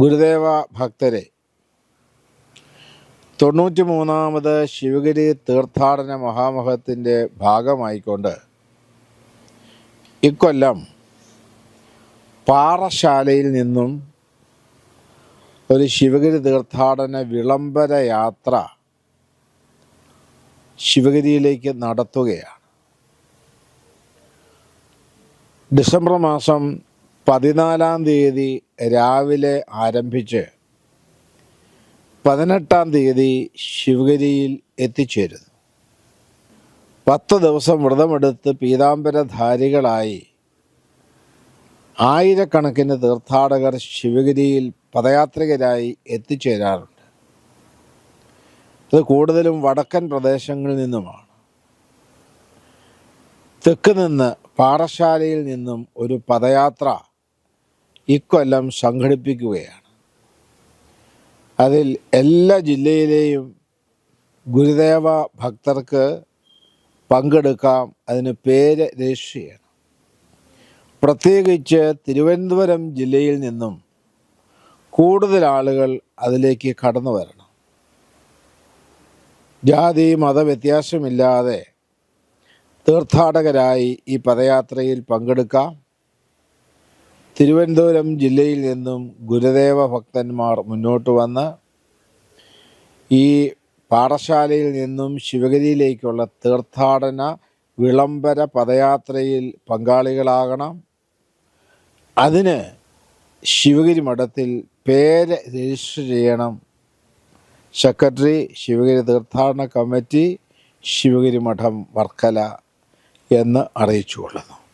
ഗുരുദേവ ഭക്തരെ തൊണ്ണൂറ്റി മൂന്നാമത് ശിവഗിരി തീർത്ഥാടന മഹാമഹത്തിന്റെ ഭാഗമായിക്കൊണ്ട് ഇക്കൊല്ലം പാറശാലയിൽ നിന്നും ഒരു ശിവഗിരി തീർത്ഥാടന വിളംബര യാത്ര ശിവഗിരിയിലേക്ക് നടത്തുകയാണ്. ഡിസംബർ മാസം പതിനാലാം തീയതി രാവിലെ ആരംഭിച്ച് പതിനെട്ടാം തീയതി ശിവഗിരിയിൽ എത്തിച്ചേരുന്നു. പത്ത് ദിവസം വ്രതമെടുത്ത് പീതാംബരധാരികളായി ആയിരക്കണക്കിന് തീർത്ഥാടകർ ശിവഗിരിയിൽ പദയാത്രികരായി എത്തിച്ചേരാറുണ്ട്. ഇത് കൂടുതലും വടക്കൻ പ്രദേശങ്ങളിൽ നിന്നുമാണ്. തെക്ക് നിന്ന് പാറശാലയിൽ നിന്നും ഒരു പദയാത്ര ഇക്കൊല്ലം സംഘടിപ്പിക്കുകയാണ്. അതിൽ എല്ലാ ജില്ലയിലെയും ഗുരുദേവ ഭക്തർക്ക് പങ്കെടുക്കാം. അതിന് പേര് രജിസ്റ്റർ പ്രത്യേകിച്ച് തിരുവനന്തപുരം ജില്ലയിൽ നിന്നും കൂടുതൽ ആളുകൾ അതിലേക്ക് കടന്നു വരണം. ജാതി മതവ്യത്യാസമില്ലാതെ തീർത്ഥാടകരായി ഈ പദയാത്രയിൽ പങ്കെടുക്കാം. തിരുവനന്തപുരം ജില്ലയിൽ നിന്നും ഗുരുദേവ ഭക്തന്മാർ മുന്നോട്ട് വന്ന് ഈ പാഠശാലയിൽ നിന്നും ശിവഗിരിയിലേക്കുള്ള തീർത്ഥാടന വിളംബര പദയാത്രയിൽ പങ്കാളികളാകണം. അതിന് ശിവഗിരി മഠത്തിൽ പേര് രജിസ്റ്റർ ചെയ്യണം. സെക്രട്ടറി ശിവഗിരി തീർത്ഥാടന കമ്മിറ്റി ശിവഗിരി മഠം വർക്കല എന്ന് അറിയിച്ചുകൊള്ളുന്നു.